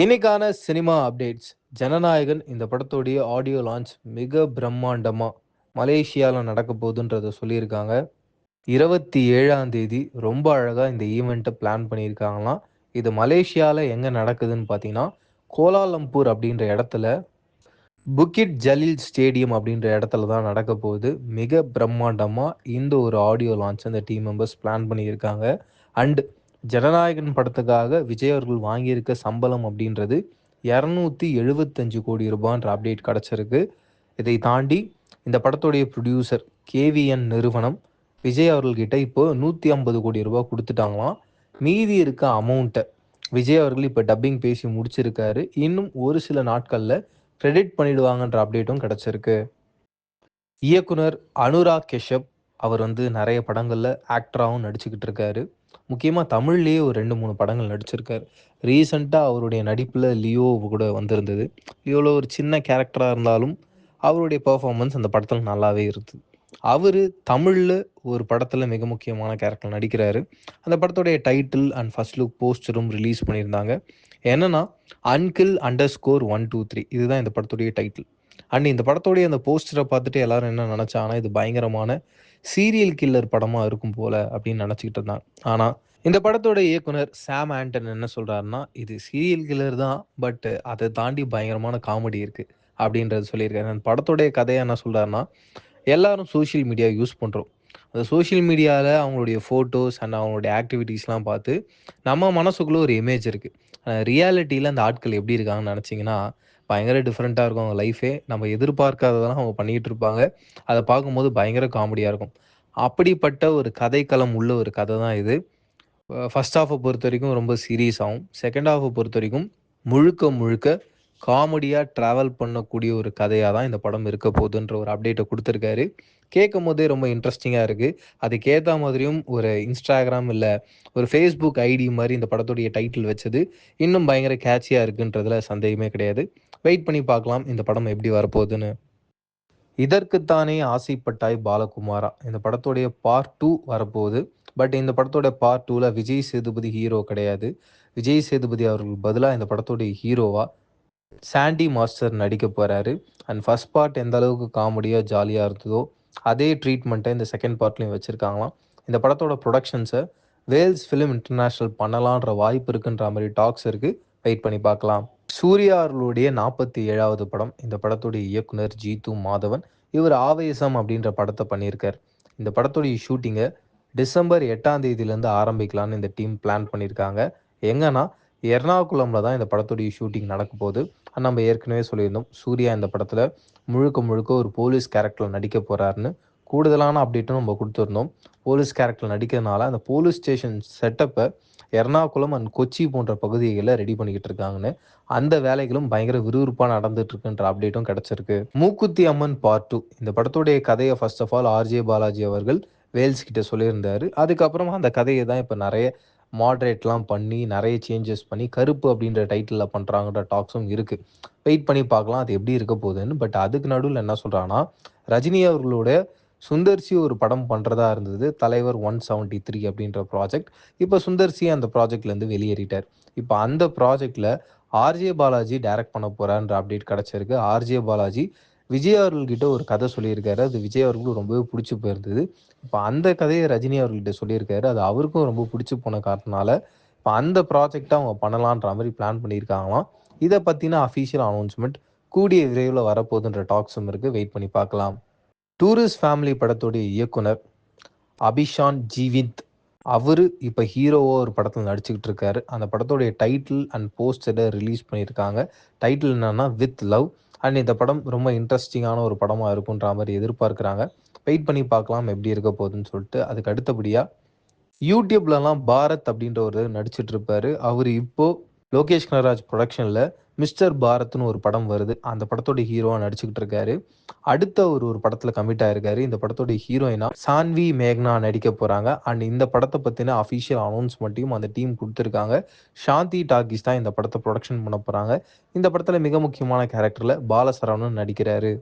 இன்னைக்கான cinema updates. Jananayagan இந்த படத்தோடைய ஆடியோ லான்ச் மிக பிரம்மாண்டமாக மலேசியாவில் நடக்க போகுதுன்றத சொல்லியிருக்காங்க. இருபத்தி ஏழாம் தேதி ரொம்ப அழகாக இந்த ஈவெண்ட்டை பிளான் பண்ணியிருக்காங்களாம். இது மலேசியாவில் எங்கே நடக்குதுன்னு பார்த்தீங்கன்னா கோலாலம்பூர் அப்படின்ற இடத்துல புக்கிட் ஜலீல் ஸ்டேடியம் அப்படின்ற இடத்துல தான் நடக்க போகுது. மிக பிரம்மாண்டமாக இந்த ஒரு ஆடியோ லான்ச் அந்த டீம் மெம்பர்ஸ் பிளான் பண்ணியிருக்காங்க. அண்ட் ஜனநாயகன் படத்துக்காக விஜய் அவர்கள் வாங்கியிருக்க சம்பளம் அப்படின்றது இரநூத்தி எழுபத்தஞ்சு கோடி ரூபான்ற அப்டேட் கிடச்சிருக்கு. இதை தாண்டி இந்த படத்துடைய ப்ரொடியூசர் கேவிஎன் நிறுவனம் விஜய் அவர்கள்கிட்ட இப்போ நூற்றி ஐம்பது கோடி ரூபாய் கொடுத்துட்டாங்களாம். மீதி இருக்க அமௌண்ட்டை விஜய் அவர்கள் இப்போ டப்பிங் பேசி முடிச்சிருக்காரு. இன்னும் ஒரு சில நாட்களில் கிரெடிட் பண்ணிடுவாங்கன்ற அப்டேட்டும் கிடச்சிருக்கு. இயக்குனர் அனுராக் கெஷப் அவர் வந்து நிறைய படங்களில் ஆக்டராகவும் நடிச்சுக்கிட்டு இருக்காரு. முக்கியமாக தமிழ்லேயே ஒரு ரெண்டு மூணு படங்கள் நடிச்சிருக்கார். ரீசண்டாக அவருடைய நடிப்பில் லியோ கூட வந்திருந்தது. லியோவில் ஒரு சின்ன கேரக்டராக இருந்தாலும் அவருடைய பர்ஃபார்மன்ஸ் அந்த படத்தில் நல்லாவே இருந்தது. அவர் தமிழில் ஒரு படத்தில் மிக முக்கியமான கேரக்டர் நடிக்கிறாரு. அந்த படத்துடைய டைட்டில் அண்ட் ஃபர்ஸ்ட் லுக் போஸ்டரும் ரிலீஸ் பண்ணியிருந்தாங்க. என்னன்னா அன்கில் அண்டர் ஸ்கோர் ஒன் டூ த்ரீ இதுதான் இந்த படத்துடைய டைட்டில் அண்ட் இந்த படத்துடைய அந்த போஸ்டரை பார்த்துட்டு எல்லாரும் என்ன நினச்சாங்கன்னா இது பயங்கரமான சீரியல் கில்லர் படமாக இருக்கும் போல அப்படின்னு நினச்சிக்கிட்டு இருந்தாங்க. ஆனால் இந்த படத்தோட இயக்குனர் சாம் ஆண்டன் என்ன சொல்கிறாருன்னா இது சீரியல் கில்லர் தான் பட் அதை தாண்டி பயங்கரமான காமெடி இருக்குது அப்படின்றது சொல்லியிருக்காரு. அந்த படத்துடைய கதையை என்ன சொல்கிறாருன்னா எல்லாரும் சோஷியல் மீடியா யூஸ் பண்ணுறோம் அந்த சோஷியல் மீடியாவில் அவங்களுடைய ஃபோட்டோஸ் அண்ட் அவங்களுடைய ஆக்டிவிட்டீஸ்லாம் பார்த்து நம்ம மனசுக்குள்ளே ஒரு இமேஜ் இருக்குது ரியாலிட்டியில் அந்த ஆட்கள் எப்படி இருக்காங்கன்னு நினச்சிங்கன்னா பயங்கர டிஃப்ரெண்ட்டாக இருக்கும் அவங்க லைஃபே நம்ம எதிர்பார்க்காததெல்லாம் அவங்க பண்ணிகிட்டு இருப்பாங்க. அதை பார்க்கும்போது பயங்கர காமெடியாக இருக்கும். அப்படிப்பட்ட ஒரு கதைக்களம் உள்ள ஒரு கதை தான் இது. ஃபஸ்ட் ஹாஃபை பொறுத்த வரைக்கும் ரொம்ப சீரியஸ் ஆகும். செகண்ட் ஹாஃபை பொறுத்த வரைக்கும் முழுக்க முழுக்க காமெடியாக ட்ராவல் பண்ணக்கூடிய ஒரு கதையாக தான் இந்த படம் இருக்க போகுதுன்ற ஒரு அப்டேட்டை கொடுத்துருக்காரு. கேட்கும் போதே ரொம்ப இன்ட்ரெஸ்டிங்காக இருக்குது அதுக்கேற்ற மாதிரியும் ஒரு இன்ஸ்டாகிராம் இல்லை ஒரு ஃபேஸ்புக் ஐடி மாதிரி இந்த படத்துடைய டைட்டில் வச்சது இன்னும் பயங்கர கேட்சியாக இருக்குன்றதுல சந்தேகமே கிடையாது. வெயிட் பண்ணி பார்க்கலாம். இந்த படம் எப்படி வரப்போகுதுன்னு. இதற்குத்தானே ஆசைப்பட்டாய் பாலகுமாரா. இந்த படத்துடைய பார்ட் டூ வரப்போகுது. பட் இந்த படத்தோட பார்ட் டூவில் விஜய் சேதுபதி ஹீரோ கிடையாது. விஜய் சேதுபதி அவர்கள் பதிலாக இந்த படத்தோடைய ஹீரோவா சாண்டி மாஸ்டர் நடிக்க போகிறாரு அண்ட் ஃபர்ஸ்ட் பார்ட் எந்த அளவுக்கு காமெடியாக ஜாலியாக இருந்ததோ அதே ட்ரீட்மெண்ட்டை இந்த செகண்ட் பார்ட்லையும் வச்சுருக்காங்களாம். இந்த படத்தோட ப்ரொடக்ஷன்ஸை வேல்ஸ் ஃபிலிம் இன்டர்நேஷ்னல் பண்ணலான்ற வாய்ப்பு இருக்குன்ற மாதிரி டாக்ஸ் இருக்குது வெயிட் பண்ணி பார்க்கலாம். சூர்யா நாற்பத்தி ஏழாவது படம். இந்த படத்துடைய இயக்குனர் ஜீத்து மாதவன் இவர் ஆவேசம் அப்படின்ற படத்தை பண்ணியிருக்கார். இந்த படத்துடைய ஷூட்டிங்கை டிசம்பர் எட்டாம் தேதியிலேருந்து ஆரம்பிக்கலான்னு இந்த டீம் பிளான் பண்ணியிருக்காங்க. எங்கன்னா எர்ணாகுளம்ல தான் இந்த படத்துடைய ஷூட்டிங் நடக்க போகுது. நம்ம ஏற்கனவே சொல்லியிருந்தோம் சூர்யா இந்த படத்தில் முழுக்க முழுக்க ஒரு போலீஸ் கேரக்டரில் நடிக்க போகிறாருன்னு கூடுதலான அப்டேட்டும் நம்ம கொடுத்துருந்தோம். போலீஸ் கேரக்டர் நடிக்கிறதுனால அந்த போலீஸ் ஸ்டேஷன் செட்டப்பை எர்ணாகுளம் அண்ட் கொச்சி போன்ற பகுதிகளில் ரெடி பண்ணிக்கிட்டு இருக்காங்கன்னு அந்த வேலைகளும் பயங்கர விறுவிறுப்பாக நடந்துட்டு இருக்குன்ற அப்டேட்டும் கிடச்சிருக்கு. மூக்குத்தி அம்மன் பார்ட் டூ இந்த படத்துடைய கதையை first of all RJ Balaji அவர்கள் வேல்ஸ் கிட்ட சொல்லியிருந்தாரு. அதுக்கப்புறமா அந்த கதையை தான் இப்போ நிறைய மாட்ரேட்லாம் பண்ணி நிறைய சேஞ்சஸ் பண்ணி கருப்பு அப்படின்ற டைட்டிலில் பண்ணுறாங்கன்ற டாக்ஸும் இருக்குது வெயிட் பண்ணி பார்க்கலாம் அது எப்படி இருக்க போகுதுன்னு. பட் அதுக்கு நடுவில் என்ன சொல்கிறாங்கன்னா ரஜினி அவர்களோட சுந்தர்சி ஒரு படம் பண்ணுறதா இருந்தது. தலைவர் ஒன் செவன்ட்டி த்ரீ அப்படின்ற ப்ராஜெக்ட். இப்போ சுந்தர்சி அந்த ப்ராஜெக்ட்லேருந்து வெளியேறிட்டார். இப்போ அந்த ப்ராஜெக்டில் ஆர்ஜே பாலாஜி டைரக்ட் பண்ண போகிறான்ற அப்டேட் கிடச்சிருக்கு. ஆர்ஜே பாலாஜி விஜய் அவர்கள்கிட்ட ஒரு கதை சொல்லியிருக்காரு. அது விஜய் அவர்களுக்கு ரொம்பவே பிடிச்சி போயிருந்தது. இப்போ அந்த கதையை ரஜினி அவர்கள்கிட்ட சொல்லியிருக்காரு. அது அவருக்கும் ரொம்ப பிடிச்சி போன காரணத்தினால இப்போ அந்த ப்ராஜெக்டை அவங்க பண்ணலான்ற மாதிரி பிளான் பண்ணியிருக்காங்களாம். இதை பற்றின அஃபீஷியல் அனௌன்ஸ்மெண்ட் கூடிய விரைவில் வரப்போகுதுன்ற டாக்ஸும் இருக்குது வெயிட் பண்ணி பார்க்கலாம். டூரிஸ்ட் ஃபேமிலி படத்துடைய இயக்குனர் அபிஷான் ஜீவித் அவர் இப்போ ஹீரோவாக ஒரு படத்தில் நடிச்சுக்கிட்டு இருக்காரு. அந்த படத்துடைய டைட்டில் அண்ட் போஸ்டரை ரிலீஸ் பண்ணியிருக்காங்க. டைட்டில் என்னன்னா வித் லவ். அண்ட் இந்த படம் ரொம்ப இன்ட்ரெஸ்டிங்கான ஒரு படமாக இருக்குன்ற மாதிரி எதிர்பார்க்குறாங்க. வெயிட் பண்ணி பார்க்கலாம் எப்படி இருக்க போகுதுன்னு சொல்லிட்டு. அதுக்கு அடுத்தபடியாக யூடியூப்லலாம் பாரத் அப்படின்ற ஒரு நடிச்சிட்டு இருப்பாரு. அவர் இப்போ லோகேஷ் கனராஜ் ப்ரொடக்ஷனில் மிஸ்டர் பாரத்னு ஒரு படம் வருது. அந்த படத்தோட ஹீரோவாக நடிச்சுக்கிட்டு இருக்காரு. அடுத்த ஒரு ஒரு படத்தில் கமிட் ஆயிருக்காரு. இந்த படத்தோட ஹீரோயினா சான்வி மேக்னா நடிக்க போகிறாங்க அண்ட் இந்த படத்தை பற்றின அஃபிஷியல் அனௌன்ஸ்மெண்ட்டையும் அந்த டீம் கொடுத்துருக்காங்க. சாந்தி டாக்கிஸ் தான் இந்த படத்தை ப்ரொடக்ஷன் பண்ண போகிறாங்க இந்த படத்தில் மிக முக்கியமான கேரக்டரில் பாலசரவணன் நடிக்கிறாரு.